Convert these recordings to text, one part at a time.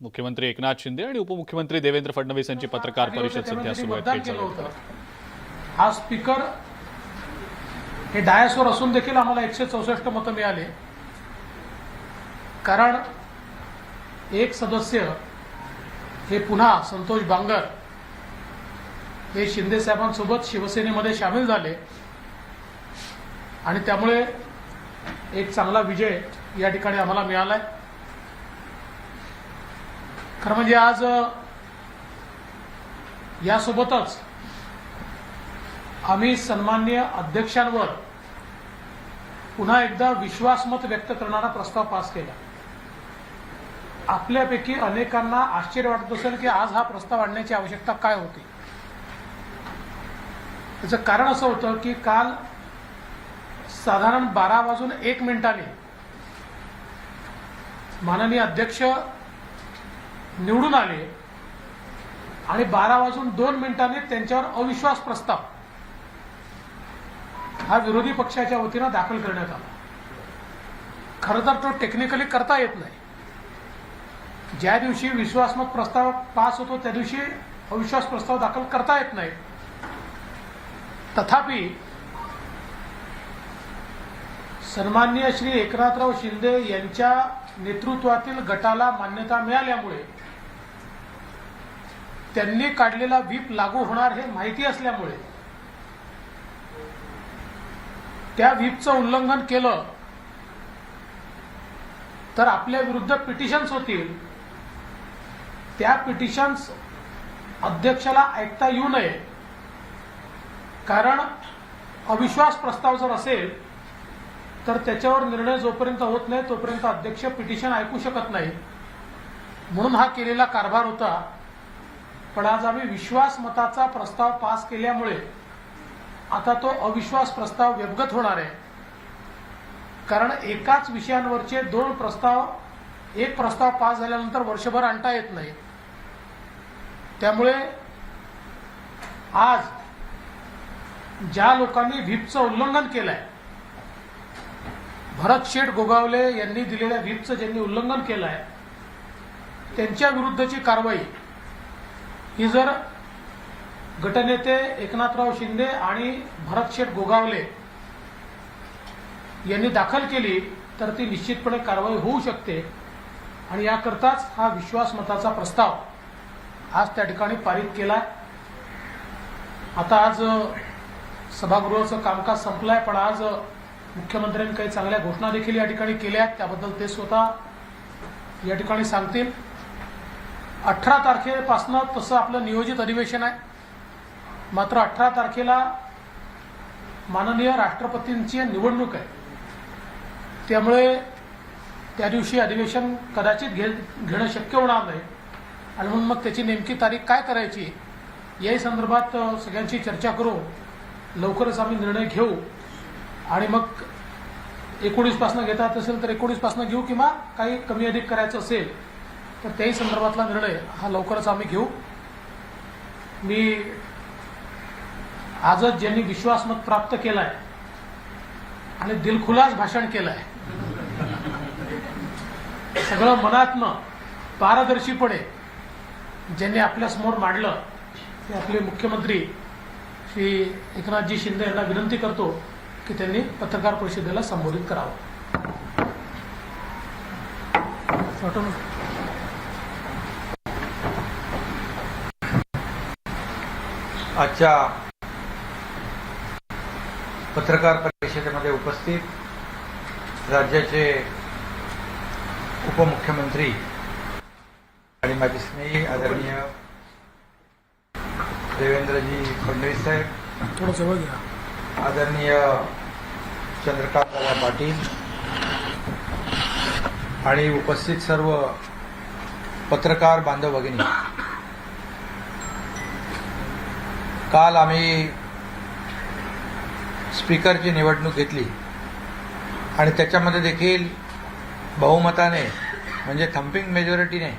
मुख्यमंत्री एकनाथ शिंदे आणि उपमुख्यमंत्री देवेंद्र फडणवीस यांची पत्रकार परिषद सध्या सुरू आहे. हा स्पीकर हे डायसवर असून देखील आम्हाला एकशे चौसष्ट मतं मिळाले. कारण एक सदस्य हे पुन्हा संतोष बांगर हे शिंदे साहेबांसोबत शिवसेनेमध्ये सामील झाले. आणि त्यामुळे एक चांगला विजय या ठिकाणी आम्हाला मिळालाय. खरं म्हणजे आज यासोबतच आम्ही सन्मान्य अध्यक्षांवर पुन्हा एकदा विश्वासमत व्यक्त करणारा प्रस्ताव पास केला. आपल्यापैकी अनेकांना आश्चर्य वाटत असेल की आज हा प्रस्ताव आणण्याची आवश्यकता काय होती. त्याचं कारण असं होतं की काल साधारण बारा वाजून एक मिनिटाने माननीय अध्यक्ष निवडून आले. आणि बारा वाजून दोन मिनिटांनी त्यांच्यावर अविश्वास प्रस्ताव हा विरोधी पक्षाच्या वतीनं दाखल करण्यात आला. खरं तर तो टेक्निकली करता येत नाही. ज्या दिवशी विश्वासमत प्रस्ताव पास होतो त्या दिवशी अविश्वास प्रस्ताव दाखल करता येत नाही. तथापि सन्माननीय श्री एकनाथराव शिंदे यांच्या नेतृत्वातील गटाला मान्यता मिळाल्यामुळे त्यांनी काढलेला व्हीप लागू होणार हे माहिती असल्यामुळे त्या व्हीपचं उल्लंघन केलं तर आपल्या विरुद्ध पिटिशन्स होतील. त्या पिटिशन्स अध्यक्षाला ऐकता येऊ नये. कारण अविश्वास प्रस्ताव जर असेल तर त्याच्यावर निर्णय जोपर्यंत होत नाही तोपर्यंत अध्यक्ष पिटिशन ऐकू शकत नाही. म्हणून हा केलेला कारभार होता. पण आज आम्ही विश्वास मताचा प्रस्ताव पास केल्यामुळे आता तो अविश्वास प्रस्ताव व्यवगत होणार आहे. कारण एकाच विषयांवरचे दोन प्रस्ताव एक प्रस्ताव पास झाल्यानंतर वर्षभर आणता येत नाही. त्यामुळे आज ज्या लोकांनी व्हीपचं उल्लंघन केलंय भरत शेठ गोगावले यांनी दिलेल्या व्हीपचं ज्यांनी उल्लंघन केलं आहे त्यांच्या विरुद्धची कारवाई ही जर गटनेते एकनाथराव शिंदे आणि भरत शेठ गोगावले यांनी दाखल केली तर ती निश्चितपणे कारवाई होऊ शकते. आणि याकरताच हा विश्वासमताचा प्रस्ताव आज त्या ठिकाणी पारित केला आता आज सभागृहाचं कामकाज संपलंय पण आज मुख्यमंत्र्यांनी काही चांगल्या घोषणा देखील या ठिकाणी केल्या आहेत. त्याबद्दल ते स्वतः या ठिकाणी सांगतील. अठरा तारखेपासनं तसं आपलं नियोजित अधिवेशन आहे. मात्र अठरा तारखेला माननीय राष्ट्रपतींची निवडणूक आहे. त्यामुळे त्या दिवशी अधिवेशन कदाचित घे घेणं शक्य होणार नाही. आणि म्हणून मग त्याची नेमकी तारीख काय करायची याही संदर्भात सगळ्यांशी चर्चा करू लवकरच आम्ही निर्णय घेऊ. आणि मग एकोणीसपासनं घेता येत असेल तर एकोणीसपासनं घेऊ किंवा काही कमी अधिक करायचं असेल तर त्याही संदर्भातला निर्णय हा लवकरच आम्ही घेऊ. मी आजच ज्यांनी विश्वासमत प्राप्त केलाय आणि दिलखुलास भाषण केलंय सगळं मनातनं पारदर्शीपणे ज्यांनी आपल्यासमोर मांडलं ते आपले मुख्यमंत्री श्री एकनाथजी शिंदे यांना विनंती करतो की त्यांनी पत्रकार परिषदेला संबोधित करावं. आजच्या पत्रकार परिषदेमध्ये उपस्थित राज्याचे उपमुख्यमंत्री आणि माझे स्नेही आदरणीय देवेंद्रजी फडणवीस साहेब आदरणीय चंद्रकांतदादा पाटील आणि उपस्थित सर्व पत्रकार बांधव भगिनी. काल आम्ही स्पीकरची निवडणूक घेतली. आणि त्याच्यामध्ये देखील बहुमताने म्हणजे थम्पिंग मेजॉरिटीने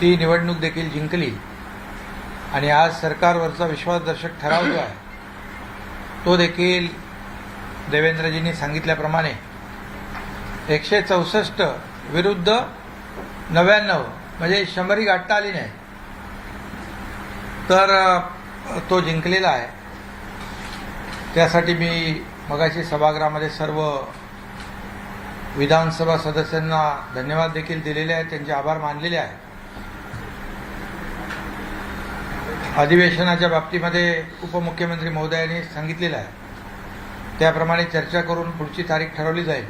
ती निवडणूक देखील जिंकली. आणि आज सरकारवरचा विश्वासदर्शक ठराव जो आहे तो देखील देवेंद्रजींनी सांगितल्याप्रमाणे एकशे चौसष्ट विरुद्ध नव्याण्णव म्हणजे शंभरी गाठता आली नाही. तर तो जिंकलेला आहे. त्यासाठी मी मगाशी सभागृहामध्ये सर्व विधानसभा सदस्यांना धन्यवाद देखील दिलेले आहेत. त्यांचे आभार मानलेले आहेत. अधिवेशनाच्या बाबतीमध्ये उपमुख्यमंत्री महोदयांनी सांगितलेलं आहे. त्याप्रमाणे चर्चा करून पुढची तारीख ठरवली जाईल.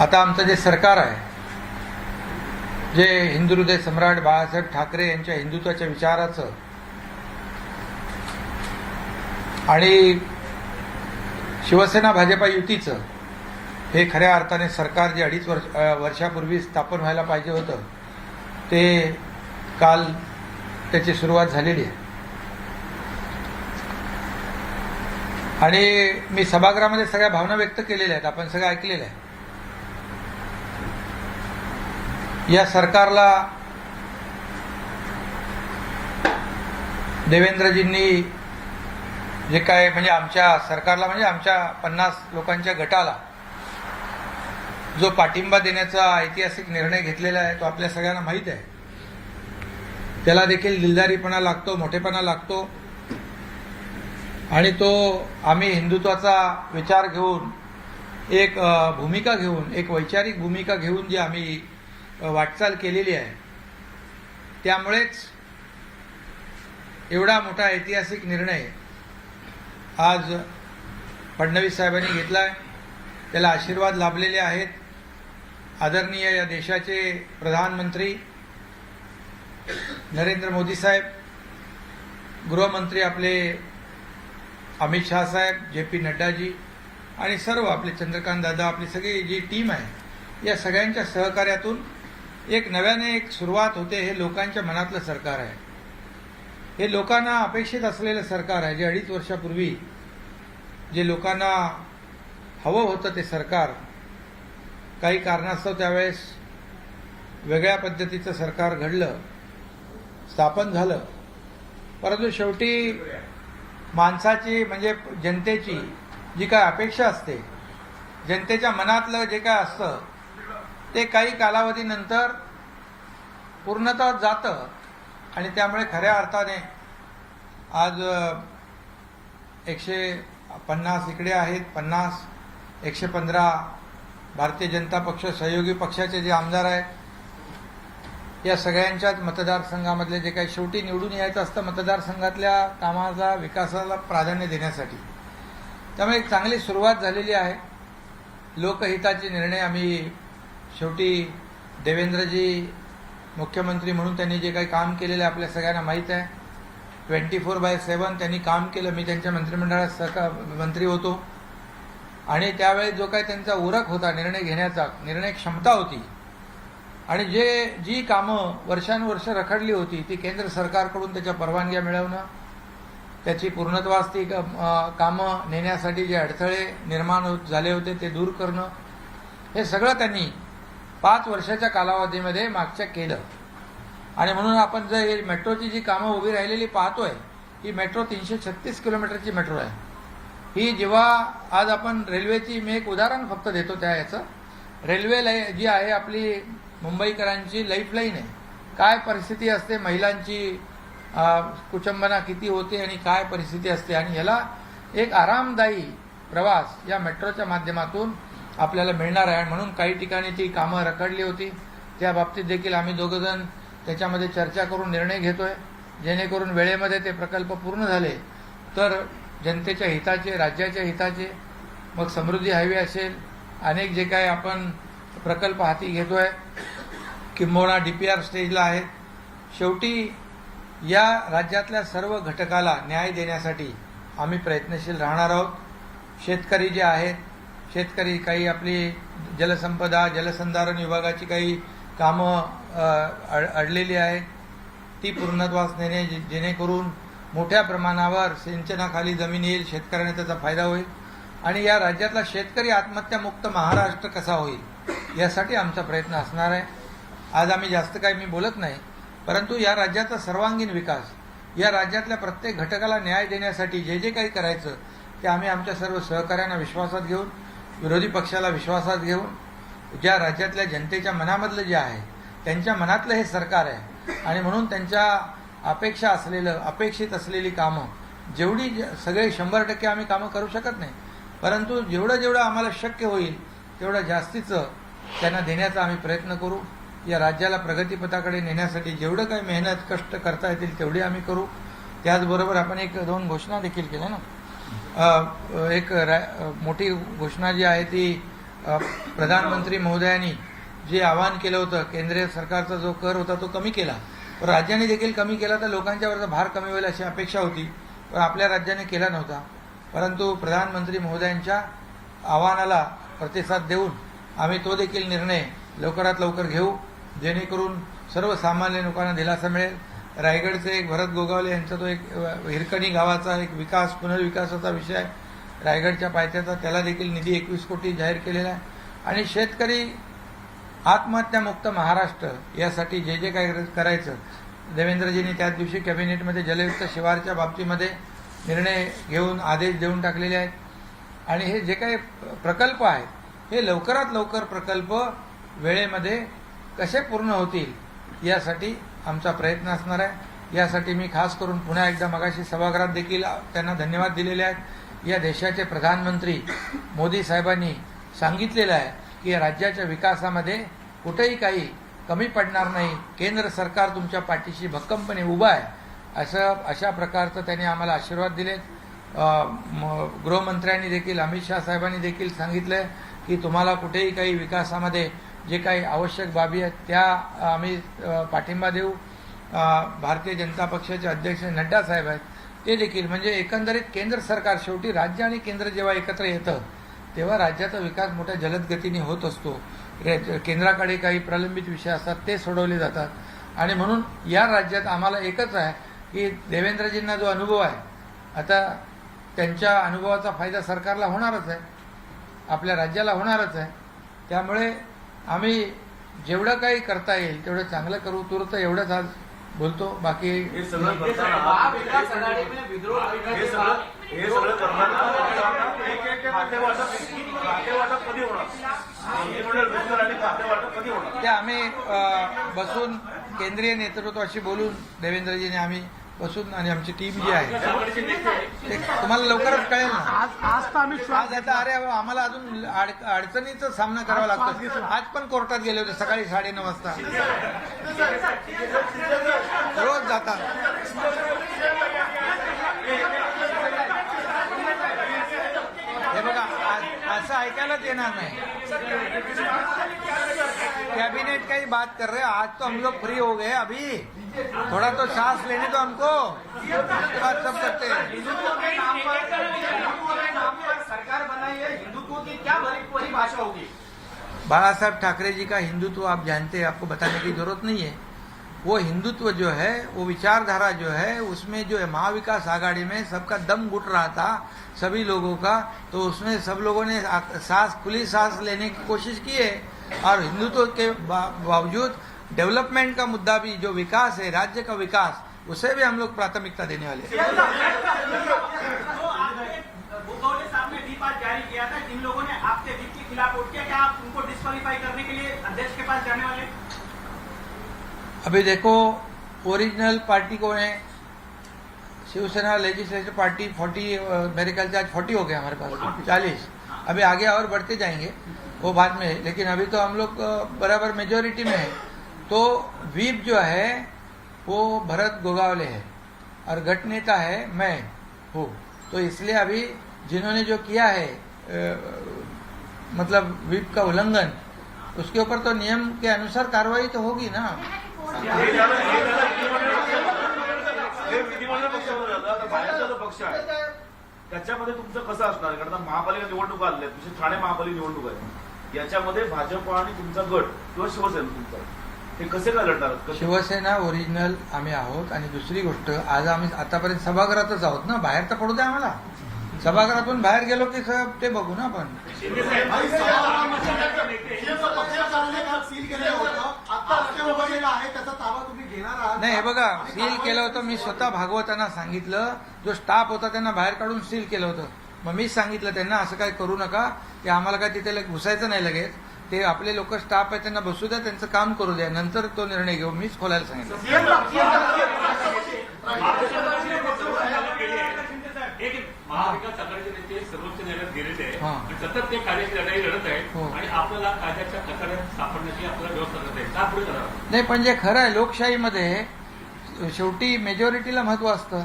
आता आमचं जे सरकार आहे जे हिंदू हृदय सम्राट बाळासाहेब ठाकरे यांच्या हिंदुत्वाच्या विचाराचं आणि शिवसेना भाजपा युतीचं हे खऱ्या अर्थाने सरकार जे अडीच वर्ष वर्षापूर्वी स्थापन व्हायला पाहिजे होतं ते काल त्याची सुरुवात झालेली आहे. आणि मी सभागृहामध्ये सगळ्या भावना व्यक्त केलेल्या आहेत आपण सगळं ऐकलेलं आहे. या सरकारला देवेंद्रजींनी जे काय म्हणजे आमच्या सरकारला म्हणजे आमच्या पन्नास लोकांच्या गटाला जो पाठिंबा देण्याचा ऐतिहासिक निर्णय घेतलेला आहे तो आपल्या सगळ्यांना माहीत आहे. त्याला देखील दिलदारीपणा लागतो मोठेपणा लागतो. आणि तो आम्ही हिंदुत्वाचा विचार घेऊन एक भूमिका घेऊन एक वैचारिक भूमिका घेऊन जी आम्ही वाटचाल केलेली आहे. त्यामुळेच एवढा मोठा ऐतिहासिक निर्णय आज फडणवीस साहेबांनी घेतला आहे त्याला आशीर्वाद लाभलेले आहेत. आदरणीय या देशाचे प्रधानमंत्री नरेंद्र मोदी साहेब गृहमंत्री आपले अमित शहा साहेब जे पी नड्डाजी आणि सर्व आपले चंद्रकांत दादा आपली सगळी जी टीम आहे या सगळ्यांच्या सहकार्यातून एक नव्याने एक सुरुवात होते हे लोकांच्या मनातलं सरकार आहे. हे लोकांना अपेक्षित असलेलं सरकार आहे जे अडीच वर्षापूर्वी जे लोकांना हवं होतं ते सरकार काही कारणास्तव त्यावेळेस वेगळ्या पद्धतीचं सरकार घडलं स्थापन झालं. परंतु शेवटी माणसाची म्हणजे जनतेची जी काय अपेक्षा असते जनतेच्या मनातलं जे काय असतं ते काही कालावधीनंतर पूर्णतः जातं आणि त्यामुळे खऱ्या अर्थाने आज एकशे पन्नास इकडे आहेत पन्नास एकशे पंधरा भारतीय जनता पक्ष सहयोगी पक्षाचे जे आमदार आहेत या सगळ्यांच्याच मतदारसंघामधले जे काही शेवटी निवडून यायचं असतं मतदारसंघातल्या कामाला विकासाला प्राधान्य देण्यासाठी. त्यामुळे एक चांगली सुरुवात झालेली आहे. लोकहिताचे निर्णय आम्ही शेवटी देवेंद्रजी मुख्यमंत्री म्हणून त्यांनी जे काही काम केलेलं आहे आपल्या सगळ्यांना माहीत आहे. ट्वेंटी फोर बाय सेवन त्यांनी काम केलं. मी त्यांच्या मंत्रिमंडळात सहका मंत्री होतो. आणि त्यावेळेस जो काही त्यांचा उरक होता निर्णय घेण्याचा निर्णय क्षमता होती. आणि जे जी कामं वर्षानुवर्ष रखडली होती ती केंद्र सरकारकडून त्याच्या परवानग्या मिळवणं त्याची पूर्णत्वास ती कामं नेण्यासाठी जे अडथळे निर्माण होत झाले होते ते दूर करणं हे सगळं त्यांनी पाच वर्षाच्या कालावधीमध्ये मागच्या केलं आणि म्हणून आपण जर हे मेट्रोची जी कामं उभी राहिलेली पाहतोय ही मेट्रो तीनशे छत्तीस किलोमीटरची मेट्रो आहे. ही जेव्हा आज आपण रेल्वेची मी एक उदाहरण फक्त देतो त्या याचं. रेल्वे लाई जी आहे आपली मुंबईकरांची लाईफलाईन आहे. काय परिस्थिती असते महिलांची कुचंबना किती होते आणि काय परिस्थिती असते. आणि याला एक आरामदायी प्रवास या मेट्रोच्या माध्यमातून आपल्याला मिळणार आहे. म्हणून काही ठिकाणी ती कामं रखडली होती. त्या बाबतीत देखील आम्ही दोघंजण त्याच्यामध्ये चर्चा करून निर्णय घेतोय. जेणेकरून वेळेमध्ये ते प्रकल्प पूर्ण झाले तर जनतेच्या हिताचे राज्याच्या हिताचे मग समृद्धी हायवे असेल. अनेक जे काही आपण प्रकल्प हाती घेतोय. किंबहुना डी पी आर स्टेजला आहेत. शेवटी या राज्यातल्या सर्व घटकाला न्याय देण्यासाठी आम्ही प्रयत्नशील राहणार आहोत. शेतकरी जे आहेत शेतकरी काही आपली जलसंपदा जलसंधारण विभागाची काही कामं अड- अडलेली आहेत. ती पूर्णत्वास नेणे जे- जेणेकरून मोठ्या प्रमाणावर सिंचनाखाली जमीन येईल शेतकऱ्यांना त्याचा फायदा होईल. आणि या राज्यातला शेतकरी आत्महत्यामुक्त महाराष्ट्र कसा होईल यासाठी आमचा प्रयत्न असणार आहे. आज आम्ही जास्त काही मी बोलत नाही परंतु या राज्याचा सर्वांगीण विकास या राज्यातल्या प्रत्येक घटकाला न्याय देण्यासाठी जे जे काही करायचं ते आम्ही आमच्या सर्व सहकाऱ्यांना विश्वासात घेऊन विरोधी पक्षाला विश्वासात घेऊन ज्या राज्यातल्या जनतेच्या मनामधलं जे आहे त्यांच्या मनातलं हे सरकार आहे. आणि म्हणून त्यांच्या अपेक्षा असलेलं अपेक्षित असलेली कामं जेवढी ज- सगळे शंभर टक्के आम्ही कामं करू शकत नाही. परंतु जेवढं जेवढं आम्हाला शक्य होईल तेवढं जास्तीचं त्यांना देण्याचा आम्ही प्रयत्न करू. या राज्याला प्रगतीपथाकडे नेण्यासाठी जेवढं काही मेहनत कष्ट करता येतील तेवढी आम्ही करू. त्याचबरोबर आपण एक दोन घोषणा देखील केल्या ना. एक मोठी घोषणा जी आहे ती प्रधानमंत्री महोदयांनी जे आवाहन केलं होतं केंद्रीय सरकारचा जो कर होता तो कमी केला. पण राज्याने देखील कमी केला तर लोकांच्यावरचा भार कमी होईल अशी अपेक्षा होती. पण आपल्या राज्याने केला नव्हता. परंतु प्रधानमंत्री महोदयांच्या आव्हानाला प्रतिसाद देऊन आम्ही तो देखील निर्णय लवकरात लवकर घेऊ. जेणेकरून सर्वसामान्य लोकांना दिलासा मिळेल. रायगडचे एक भरत गोगावले यांचा तो एक हिरकणी गावाचा एक विकास पुनर्विकासाचा विषय रायगडच्या पायथ्याचा त्याला देखील निधी एकवीस कोटी जाहीर केलेला आहे. आणि शेतकरी आत्महत्यामुक्त महाराष्ट्र यासाठी जे जे काय करायचं देवेंद्रजींनी त्याच दिवशी कॅबिनेटमध्ये जलयुक्त शिवारच्या बाबतीमध्ये निर्णय घेऊन आदेश देऊन टाकलेले आहेत. आणि हे जे काही प्रकल्प आहेत हे लवकरात लवकर प्रकल्प वेळेमध्ये कसे पूर्ण होतील यासाठी आमचा प्रयत्न असणार आहे. यासाठी मी खास करून पुन्हा एकदा मगाशी सभागृहात देखील त्यांना धन्यवाद दिलेले आहेत. या देशाचे प्रधानमंत्री मोदी साहेबांनी सांगितलेलं आहे की या राज्याच्या विकासामध्ये कुठेही काही कमी पडणार नाही. केंद्र सरकार तुमच्या पाठीशी भक्कमपणे उभं आहे. असं अशा प्रकारचं त्यांनी आम्हाला आशीर्वाद दिलेत. म- गृहमंत्र्यांनी देखील अमित शाह साहेबांनी देखील सांगितलं की तुम्हाला कुठेही काही विकासामध्ये जे काही आवश्यक बाबी आहेत त्या आम्ही पाठिंबा देऊ. भारतीय जनता पक्षाचे अध्यक्ष नड्डा साहेब आहेत ते देखील म्हणजे एकंदरीत केंद्र सरकार शेवटी राज्य आणि केंद्र जेव्हा एकत्र येतं तेव्हा राज्याचा विकास मोठ्या जलद गतीने होत असतो. रे- केंद्राकडे काही प्रलंबित विषय असतात ते सोडवले जातात. आणि म्हणून या राज्यात आम्हाला एकच आहे की देवेंद्रजींना जो अनुभव आहे आता त्यांच्या अनुभवाचा फायदा सरकारला होणारच आहे आपल्या राज्याला होणारच आहे. त्यामुळे आम्ही जेवढं काही करता येईल तेवढं चांगलं करू तुरंत एवढंच आज बोलतो बाकी हे सगळं हे हे ते आम्ही बसून केंद्रीय नेतृत्वाशी बोलून देवेंद्रजीने आम्ही बसून आणि आमची टीम जी आहे. ते तुम्हाला लवकरच कळेल ना. आज आज तर आम्ही श्वास आज आता अरे आम्हाला अजून अड- अडचणीचा सामना करावा लागतो आज पण कोर्टात गेले होते सकाळी साडेनऊ वाजता. रोज जातात. हे बघा आज- असं ऐकायलाच येणार नाही. का ही बात कर रहे हैं। आज तो हम लोग फ्री हो गए अभी। थोड़ा तो सांस लेने दो हमको। बाद सब करते हैं। हिंदुत्व के नाम पर हिंदुत्व के नाम पर सरकार बनाई है। हिंदुत्व की क्या बड़ी परिभाषा होगी? बाला साहब ठाकरे जी का हिंदुत्व आप जानते हैं आपको बताने की ज़रूरत नहीं है। वो हिंदुत्व जो है वो विचारधारा जो है उसमें जो है महाविकास आघाड़ी में सबका दम घुट रहा था सभी लोगों का। तो उसमें सब लोगों ने सांस खुली सांस लेने की कोशिश की है। और हिंदुत्व के बा- बावजूद डेवलपमेंट का मुद्दा भी जो विकास है राज्य का विकास उसे भी हम लोग प्राथमिकता देने वाले हैं। तो आपने गोगौले साहब ने व्हीप आज जारी किया था जिन लोगों ने आपके व्हीप के खिलाफ वोट किया क्या आप उनको डिस्क्वालीफाई करने के लिए अध्यक्ष के पास जाने वाले अभी देखो ओरिजिनल पार्टी को है शिवसेना लेजिस्लेटिव पार्टी फोर्टी मेरे ख्याल से आज फोर्टी हो गए हमारे पास चालीस। अभी आगे और बढ़ते जाएंगे। वो बाद में है लेकिन अभी तो हम लोग बराबर मेजोरिटी में है तो व्हीप जो है वो भरत गोगावले है और गट नेता है मैं हूँ तो इसलिए अभी जिन्होंने जो किया है अ, मतलब व्हीप का उल्लंघन उसके ऊपर तो नियम के अनुसार कार्रवाई तो होगी ना हे त्याच्यामध्ये तुमचं कसं असणार? कारण आता महापालिका निवडणूक आलेल्या आहेत. तुमची ठाणे महापालिका निवडणूक आहे. याच्यामध्ये भाजप आणि तुमचा गट किंवा शिवसेना तुमचा. हे कसे काय लढणार? शिवसेना ओरिजिनल आम्ही आहोत. आणि दुसरी गोष्ट आज आम्ही आतापर्यंत सभागृहातच आहोत ना? बाहेर तर पडू द्या आम्हाला. सभागृहातून बाहेर गेलो की सब ते बघू ना आपण. आहे. त्याचा ताबा तुम्ही घेणार आहात नाही हे बघा सील केलं होतं मी स्वतः भागवतांना सांगितलं. जो स्टाफ होता त्यांना बाहेर काढून सील केलं होतं. मग मीच सांगितलं त्यांना असं काय करू नका. की आम्हाला काय तिथे घुसायचं नाही लगेच. ते आपले लोक स्टाफ आहे त्यांना बसू द्या त्यांचं काम करू द्या. नंतर तो निर्णय घेऊ मीच खोलायला सांगितलं. एक महाविकास आघाडीचे नेते सर्वोच्च न्यायालयात गेलेले सतत ते कायद्याची लढाई लढत. आहे आणि आपल्याला कायद्याच्या कचाड्यात सापडण्याची आपल्याला व्यवस्था करत आहे का पुढे करावं नाही पण जे खरं आहे लोकशाहीमध्ये शेवटी मेजॉरिटीला महत्त्व असतं.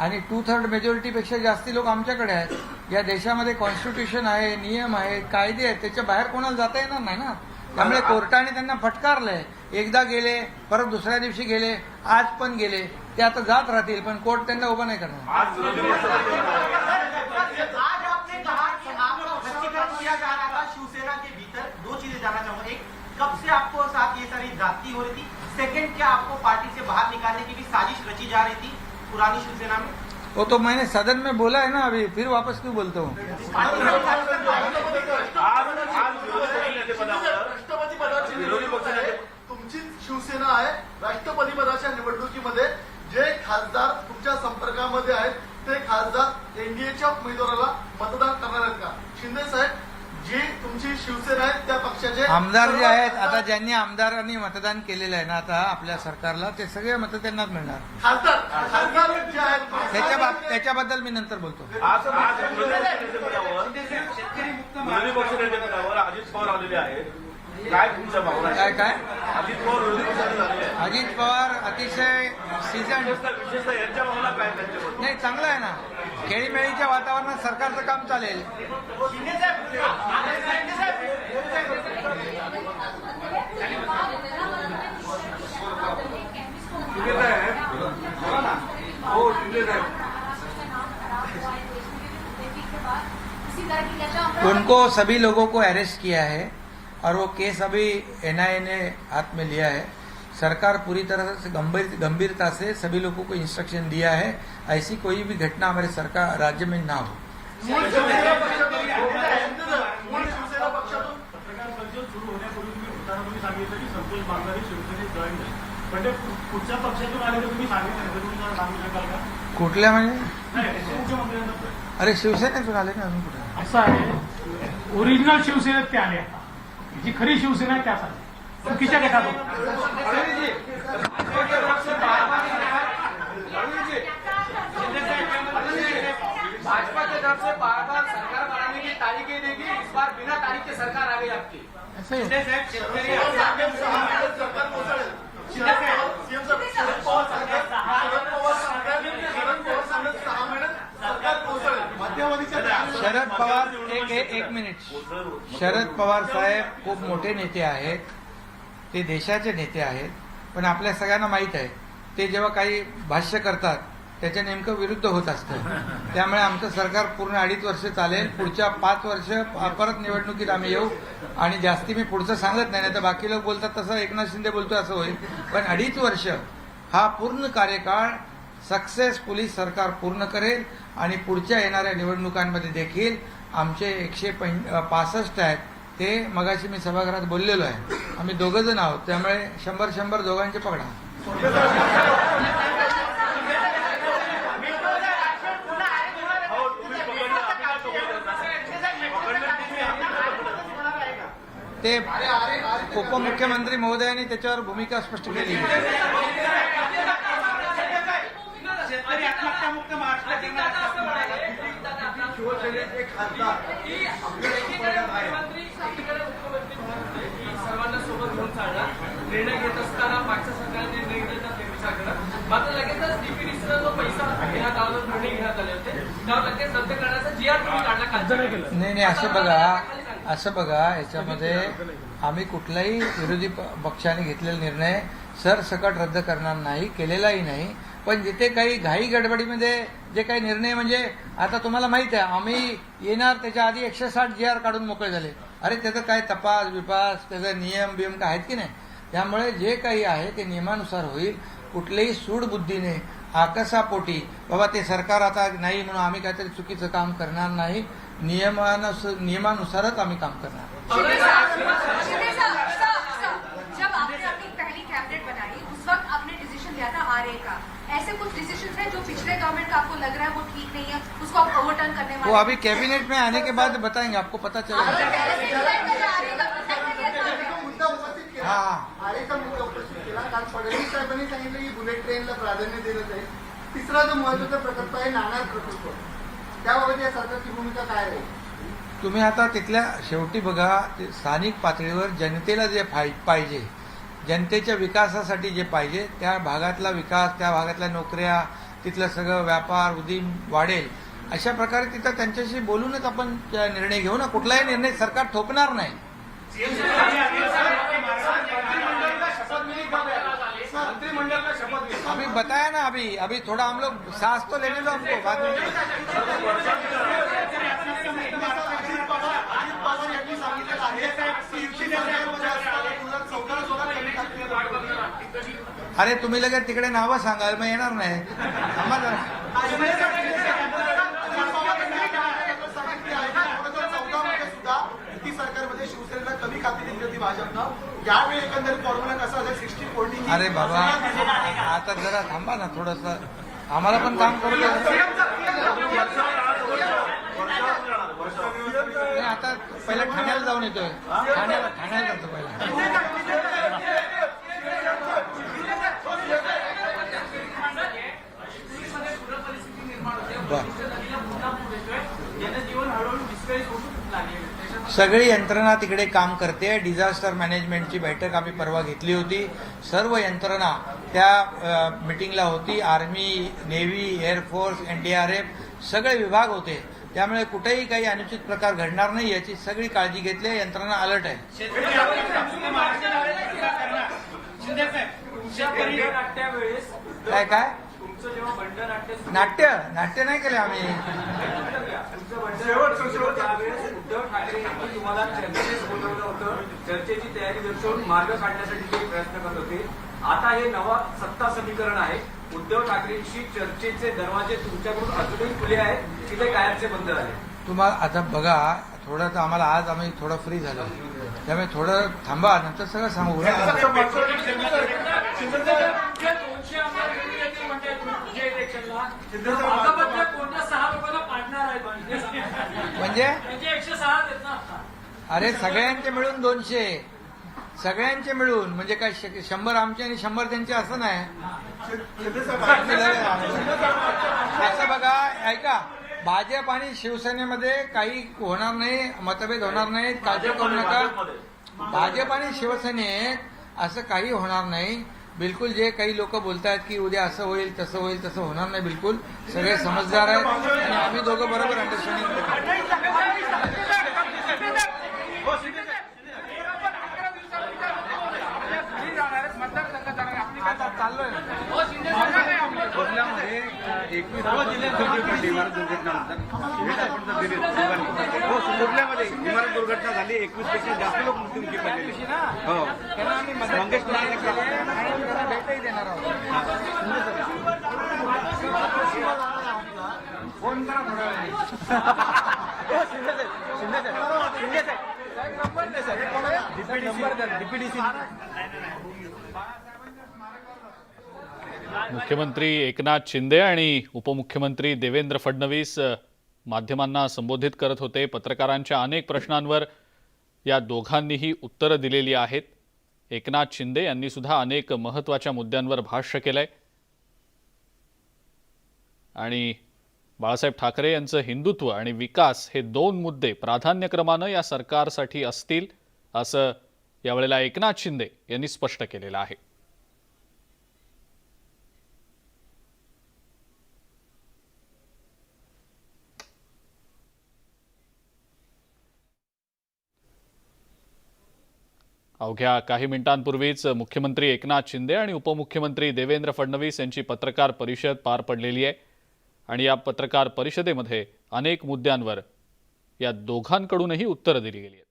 आणि टू थर्ड मेजॉरिटीपेक्षा जास्ती लोक आमच्याकडे आहेत. या देशामध्ये कॉन्स्टिट्यूशन आहे नियम आहे कायदे आहेत त्याच्या बाहेर कोणाला जाता येणार नाही ना? त्यामुळे कोर्टाने त्यांना फटकारलंय. एकदा गेले परत दुसऱ्या दिवशी गेले आज पण गेले ते आता जात राहतील पण कोर्ट त्यांना उभं नाही करणार आज विरोधी पक्षाचे आज आपने कहा कि आपका भ्रष्टीकरण किया जा रहा था शिवसेना के भीतर दो चीजें जानना चाहूंगा एक कब से आपको साथ ये सारी जाती हो रही थी। सेकंड क्या आपको पार्टी से बाहर निकालने की भी साजिश रची जा रही थी पुरानी शिवसेना में? वो तो मैंने सदन में बोला है ना अभी फिर वापस क्यों बोलता हूँ? तुमची शिवसेना आहे. राष्ट्रपती पदाच्या निवडणुकीमध्ये जे खासदार तुमच्या संपर्कामध्ये आहेत ते खासदार एनडीएच्या उमेदवाराला मतदान करणार आहेत का? शिंदे साहेब जी तुमची शिवसेना आहे त्या पक्षाचे आमदार जे आहेत आता ज्यांनी आमदारांनी मतदान केलेलं आहे ना आता आपल्या सरकारला ते सगळे मत त्यांनाच मिळणार. खासदार खासदार जे आहेत त्याच्या बाब- त्याच्याबद्दल मी नंतर बोलतो. आज आज विरोधी पक्षनेतेपदावर विरोधी पक्षनेतेपदावर अजित पवार आलेले आहेत. काय तुमच्या भावना? काय आहेत? काय? अजित पवार विरोधी पक्षाने झालेले आहेत. अजित पवार अतिशय सीझन विशेषतः विशेषतः यांच्या भावना काय आहेत त्यांच्याबद्दल? नाही चांगलं आहे ना. खेळीमेळीच्या वातावरणात सरकारचं काम चालेल. उनको सभी लोगों को अरेस्ट किया है और वो केस अभी एनआईए ने हाथ में लिया है। सरकार पूरी तरह से गंभीर गंभीरता से सभी लोगों को इंस्ट्रक्शन दिया है। ऐसी कोई भी घटना हमारे सरकार राज्य में ना हो। कुठल्या म्हणजे अरे शिवसेनेतून आले ना अजून कुठे? असं आहे. ओरिजिनल शिवसेनेत ते आले आता. जी खरी शिवसेना आहे त्याच आली चुकीच्या गटात होत्या. भाजपा की तरफ से बार बार सरकार बनाने की तारीखें देगी इस बार बिना तारीख के सरकार आ गई आपकी। असं आहे. सरकार कोसळेल शरद पवार सीएम साहेब शरद पवार सांगतात शरद पवार सांगतात शरद पवार सांगतात सहा महिन्यात सरकार कोसळेल। मध्यवर्तीच्या काळात शरद पवार एक एक एक मिनिट शरद पवार साहेब खूप मोठे नेते आहेत. ते देशाचे नेते आहेत पण आपल्या सगळ्यांना माहीत आहे ते जेव्हा काही भाष्य करतात त्याच्या नेमकं विरुद्ध होत असतं. त्यामुळे आमचं सरकार पूर्ण अडीच वर्ष चालेल पुढच्या पाच वर्ष परत निवडणुकीत आम्ही येऊ आणि जास्ती मी पुढचं सांगत नाही तर बाकी लोक बोलतात तसं एकनाथ शिंदे बोलतोय असं होईल. पण अडीच वर्ष हा पूर्ण कार्यकाळ सक्सेसफुली सरकार पूर्ण करेल आणि पुढच्या येणाऱ्या निवडणुकांमध्ये देखील आमचे एकशे पं पासष्ट आहेत ते मगाशी मी सभागृहात बोललेलो आहे. आम्ही दोघं जण आहोत त्यामुळे शंभर शंभर दोघांचे पकडा. हो ते उपमुख्यमंत्री महोदयांनी त्याच्यावर भूमिका स्पष्ट केली. शिवसेनेचे खासदार निर्णय घेत असताना मागच्या सरकारने निर्णय घेतला मात्र लगेचच डीपीडीसीचा जो पैसा घेण्यात आला निर्णय घेण्यात आले होते. त्यावर लगेच रद्द करण्याचा जी आर तुम्ही काढला नाही केलं. नाही नाही असं बघा. असं बघा याच्यामध्ये आम्ही कुठलाही विरोधी प- पक्षाने घेतलेला निर्णय सरसकट रद्द करणार नाही केलेलाही नाही. पण जिथे काही घाई गडबडीमध्ये जे काही निर्णय म्हणजे आता तुम्हाला माहीत आहे आम्ही येणार त्याच्या आधी एकशे साठ जी आर काढून मोकळे झाले. अरे त्याचं काय तपास विपास त्याचा नियम बियम काय आहेत की नाही? त्यामुळे जे काही आहे ते नियमानुसार होईल. कुठल्याही सूडबुद्धीने आकसापोटी बाबा ते सरकार आता नाही म्हणून आम्ही काहीतरी चुकीचं काम करणार नाही. नियमानुस नियमानुसारच आम्ही काम करणार. ऐसे कुछ डिसीजन है जो पिछले गवर्नमेंट का आपको लग रहा है वो ठीक नहीं है? उसको आप ओवरटर्न करने वो अभी कैबिनेट में आने के बाद बताएंगे आपको पता चलेगा। हा. आरेचा मुद्दा उपस्थित केला काल फडणवीस साहेबांनी सांगितलं की बुलेट ट्रेनला प्राधान्य दिलं जाईल तिसरा जो महत्त्वाचा प्रकल्प आहे नाणार प्रकल्प। त्याबाबत या सरकारची भूमिका काय राहील तुम्ही आता तिथल्या शेवटी बघा ते स्थानिक पातळीवर जनतेला जे फाय पाहिजे जनतेच्या विकासासाठी जे पाहिजे त्या भागातला विकास त्या भागातल्या नोकऱ्या तिथलं सगळं व्यापार उदीम वाढेल. अशा प्रकारे तिथं त्यांच्याशी बोलूनच आपण निर्णय घेऊ ना. कुठलाही निर्णय सरकार थोपणार नाही. अभी बताया ना अभी. अभी थोड़ा हम लोग सांस तो लेने दो हमको बाद में। अरे तुम्ही लगेच तिकडे नावं सांगाल मग येणार नाही थांबा जरा. युती सरकारमध्ये शिवसेनेला कमी खाती दिली होती भाजपनं. यावेळी एकंदरीत फॉर्म्युला कसा असेल सिक्स्टी फोर्टी अरे बाबा आता जरा थांबा ना थोडस. आम्हाला पण काम करू आता पहिला ठाण्याला जाऊन येतोय. ठाण्याला ठाण्याला जातो पहिला. बर. जनजीवन हळूहळू विस्कळीत होऊ लागले सगळी यंत्रणा तिकडे काम करते. डिझास्टर मॅनेजमेंटची बैठक आम्ही परवा घेतली होती. सर्व यंत्रणा त्या मिटिंगला होती. आर्मी नेव्ही एअरफोर्स एनडीआरएफ सगळे विभाग होते. त्यामुळे कुठेही काही अनुचित प्रकार घडणार नाही याची सगळी काळजी घेतली. आहे. यंत्रणा अलर्ट आहे. काय काय? नाट्य नाट्य? नाही केले आम्ही. उद्धव ठाकरे यांनी तुम्हाला चर्चेस बोलवलं होतं. चर्चेची तयारी दर्शवून मार्ग काढण्यासाठी ते प्रयत्न करत होते. आता हे नवा सत्ता समीकरण आहे. उद्धव ठाकरेंशी चर्चेचे दरवाजे तुमच्याकडून अजूनही खुले आहेत. की ते कायमचे बंद झाले. तुम्हाला आता बघा थोडं तर आम्हाला आज आम्ही थोडं फ्री झालो. त्यामुळे थोडं थांबा नंतर सगळं सांगू जे दोनशे आमदार निवडून येतील म्हणताय तुम्ही जे इलेक्शनला आता कोणत्या सहा लोकांना पाडणार आहेत म्हणजे? त्यांचे एकशे सहा आहेत ना अरे सगळ्यांचे मिळून दोनशे. सगळ्यांचे मिळून म्हणजे काय शंभर आमचे आणि शंभर त्यांचे असं नाही. असं बघा ऐका भाजप आणि शिवसेनेमध्ये काही होणार नाही मतभेद होणार नाही काळजी करू नका. भाजप आणि शिवसेनेत असं काही होणार नाही. बिलकुल जे काही लोक बोलतायत की उद्या असं होईल तसं होईल तसं होणार नाही बिलकुल. सगळे समजदार आहेत. आणि आम्ही दोघं बरोबर अंडरस्टँडिंग आता चाललोय ना कुर्ल्यामध्ये एकवीस लोकांची इमारत दुर्घटनानंतर हो कुर्ल्यामध्ये इमारत दुर्घटना झाली एकवीसपेक्षा जास्त लोक मृत्यूमुखी पडलेले हो त्यांना आम्ही मदत मंगेश कुमार केली आहे आणि त्यांना भेटही देणार आहोत फोन करा थोड्या वेळाने. मुख्यमंत्री एकनाथ शिंदे आणि उपमुख्यमंत्री देवेंद्र फडणवीस माध्यमांना संबोधित करत होते. पत्रकारांच्या अनेक प्रश्नांवर या दोघांनीही उत्तरं दिलेली आहेत. एकनाथ शिंदे यांनी सुद्धा अनेक महत्त्वाच्या मुद्द्यांवर भाष्य केलंय. आणि बाळासाहेब ठाकरे यांचं हिंदुत्व आणि विकास हे दोन मुद्दे प्राधान्यक्रमानं या सरकारसाठी असतील असं यावेळेला एकनाथ शिंदे यांनी स्पष्ट केलेलं आहे. अवघ्या काही मिनिटांपूर्वीच मुख्यमंत्री एकनाथ शिंदे आणि उपमुख्यमंत्री देवेंद्र फडणवीस यांची पत्रकार परिषद पार पडलेली आहे. आणि या पत्रकार परिषदेमध्ये अनेक मुद्द्यांवर या दोघांकडूनही उत्तरं दिली गेली आहेत.